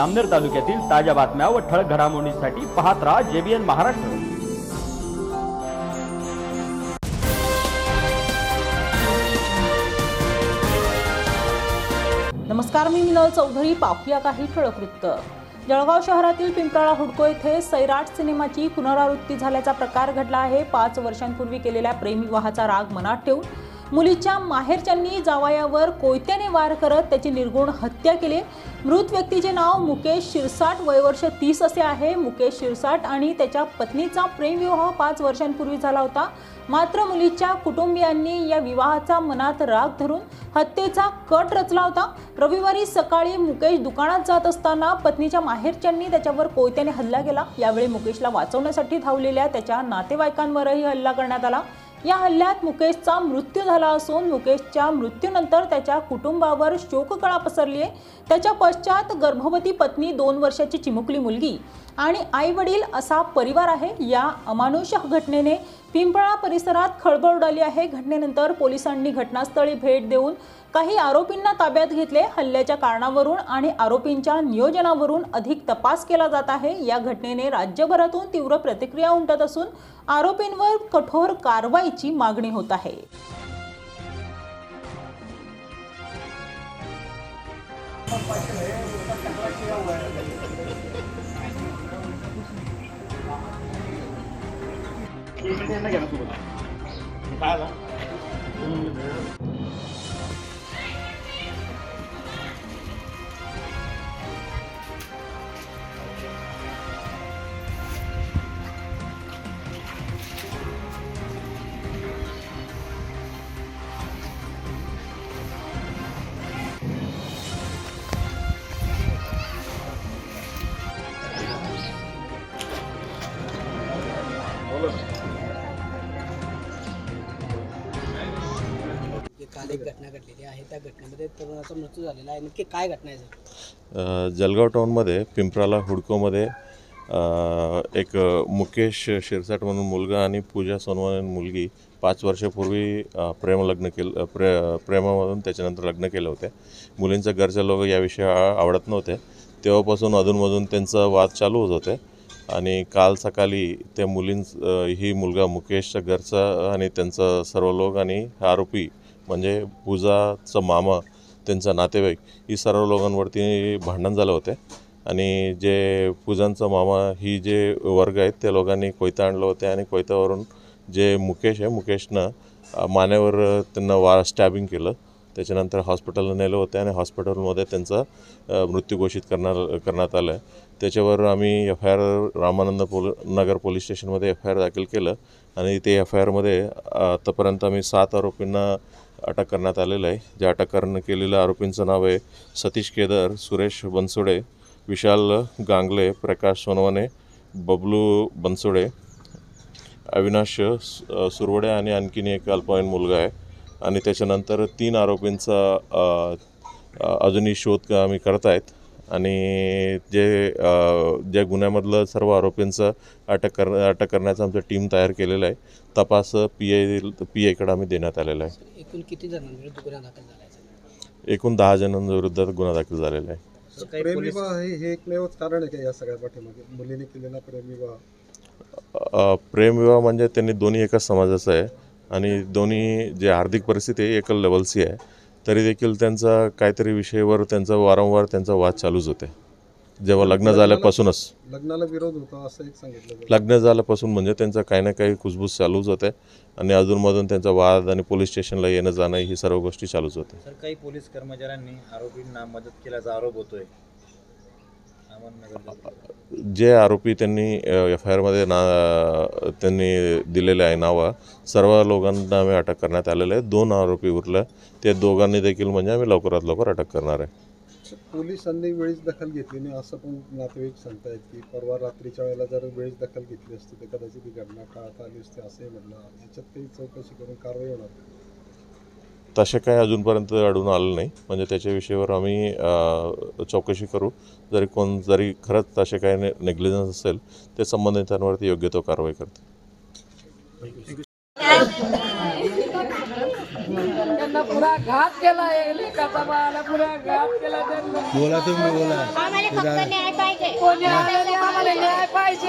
अमनेर तालुक्यातील ताज्या बातम्या व ठळक घडामोडींसाठी पाहत राहा जेबीएन महाराष्ट्र. नमस्कार मी मिनल चौधरी. पाहूया काही ठळक वृत्त. जळगाव शहरातील पिंपळा हुडको येथे सैराट सिनेमाची पुनरावृत्ती झाल्याचा प्रकार घडला आहे. पाच वर्षांपूर्वी केलेल्या प्रेमविवाहाचा राग मनात ठेवून मुलीच्या माहेरच्यांनी जावयावर कोयत्याने वार करत त्याची निर्गुण हत्या केली. मृत व्यक्तीचे नाव मुकेश शिरसाट. वयवर्ष तीस असे आहे. मुकेश शिरसाट आणि त्याच्या पत्नीचा प्रेमविवाह पाच वर्षांपूर्वी झाला होता. मात्र मुलीच्या कुटुंबियांनी या विवाहाचा मनात राग धरून हत्येचा कट रचला होता. रविवारी सकाळी मुकेश दुकानात जात असताना पत्नीच्या माहेरच्यांनी त्याच्यावर कोयत्याने हल्ला केला. यावेळी मुकेशला वाचवण्यासाठी धावलेल्या त्याच्या नातेवाईकांवरही हल्ला करण्यात आला. या हल्ल्यात मुकेशचा मृत्यू झाला असून मुकेशच्या मृत्यूनंतर त्याच्या कुटुंबावर शोककळा पसरली आहे. त्याच्या पश्चात गर्भवती पत्नी दोन वर्षाची चिमुकली मुलगी आणि आई वडील असा परिवार आहे या अमानुष घटनेने पिंपळा परिसरात खळबळ उडाली आहे. घटनेनंतर पोलिसांनी घटनास्थळी भेट देऊन काही आरोपींना ताब्यात घेतले. हल्ल्याच्या कारणावरून आणि आरोपींच्या नियोजनावरून अधिक तपास केला जात आहे. या घटनेने राज्यभरातून तीव्र प्रतिक्रिया उमटत असून आरोपींवर कठोर कारवाईची मागणी होत आहे. जे काल एक घटना घडलेली आहे. त्या घटनेमध्ये तरुणाचा मृत्यू झालेला आहे. नक्की काय घटना आहे सर? अ, टाऊनमध्ये पिंपराला हुडकोमध्ये एक मुकेश शिरसाट म्हणून मुलगा आणि पूजा सोनवान मुलगी पाच वर्षापूर्वी प्रेमलग्न केलं प्रे प्रेमामधून त्याच्यानंतर लग्न केलं होते. मुलींचं घरचे लोक याविषयी आवडत नव्हते. तेव्हापासून अधूनमधून त्यांचा वाद चालू होत. होते आणि काल सकाळी त्या मुलीं ही मुलगा मुकेशच्या घरचा आणि त्यांचा सर्व लोक आणि आरोपी म्हणजे पूजाचं मामा त्यांचा नातेवाईक ही सर्व लोकांवरती भांडण झालं होते. आणि जे पूजांचं मामा ही जे वर्ग आहेत त्या लोकांनी कोयता आणलं होते आणि कोयतावरून जे मुकेश आहे मुकेशनं मानेवर त्यांना वा स्टॅबिंग केलं. त्याच्यानंतर हॉस्पिटलला नेलं होतं आणि हॉस्पिटलमध्ये त्यांचा मृत्यू घोषित करणार करण्यात आलं. आहे त्याच्यावर आम्ही F I R Ramanand pole Nagar police स्टेशनमध्ये एफ आय आर दाखल केलं. आणि ते एफ आय आरमध्ये आतापर्यंत आम्ही सात आरोपींना अटक करण्यात आलेलं आहे. ज्या अटक करणं केलेल्या आरोपींचं नाव आहे सतीश केदार सुरेश बनसोडे विशाल गांगले प्रकाश सोनवणे बबलू बनसोडे अविनाश सुरवडे आणि आणखीन एक अल्पवयीन मुलगा आहे. आणि त्याच्यानंतर तीन आरोपींचा अजूनही शोध आम्ही करत आहेत आणि जे ज्या गुन्ह्यामधलं सर्व आरोपींचं अटक कर अटक करण्याचं आमचं टीम तयार केलेलं आहे. तपास पी आय पी आयकडे आम्ही देण्यात आलेला आहे. एकूण किती जणांविरुद्ध गुन्हा दाखल झाला आहे? एकूण दहा जणांविरुद्ध गुन्हा दाखल झालेला आहे. प्रेमविवाह हे हे एकमेवच कारण आहे का या सगळ्या पाठीमागे? मुलीने केलेला प्रेमविवाह प्रेमविवाह म्हणजे त्यांनी दोन्ही एकाच समाजाचं आहे. आणि दोन्ही जे आर्थिक परिस्थिती आहे एकल लेवलची आहे. तरी देखील त्यांचा काहीतरी विषयावर त्यांचा वारंवार त्यांचा वाद चालूच होते. जेव्हा लग्न झाल्यापासूनच. लग्नाला विरोध होता असं एक सांगितलं. लग्न झाल्यापासून म्हणजे त्यांचा काही ना काही कुसबूस चालूच होते आणि अजूनमधून त्यांचा वाद आणि पोलीस स्टेशनला येणं जाणं ही सर्व गोष्टी चालूच होते. सर काही पोलीस कर्मचाऱ्यांनी आरोपींना मदत केल्याचा आरोप होतोय. जे आरोपी त्यांनी एफ आय आरमध्ये ना त्यांनी दिलेले आहे नावं सर्व लोकांना आम्ही अटक करण्यात आलेलं आहे. दोन आरोपी उरले. ते दोघांनी देखील म्हणजे आम्ही लवकरात लवकर अटक करणार आहे. पोलिसांनी वेळीच दखल घेतली नाही असं पण नातेवाईक सांगतायत की परवा रात्रीच्या वेळेला जर वेळीच दखल घेतली असती तर कदाचित ही घटना टाळता आली असते असंही म्हटलं. याच्यात काही चौकशी करून कारवाई होणार तसे काही अजूनपर्यंत अडून आलं नाही. म्हणजे त्याच्या विषयावर आम्ही चौकशी करू. जरी कोण जरी खरंच तसे काही नेग्लिजन्स असेल ते संबंधितांवरती योग्य तो कारवाई करते त्यांना पुरा घात केला आहे. लेकाचा बाळाला पुरा घात केला त्यांना. बोला तुम्ही बोला. कोणी आम्हाला न्याय पाहिजे.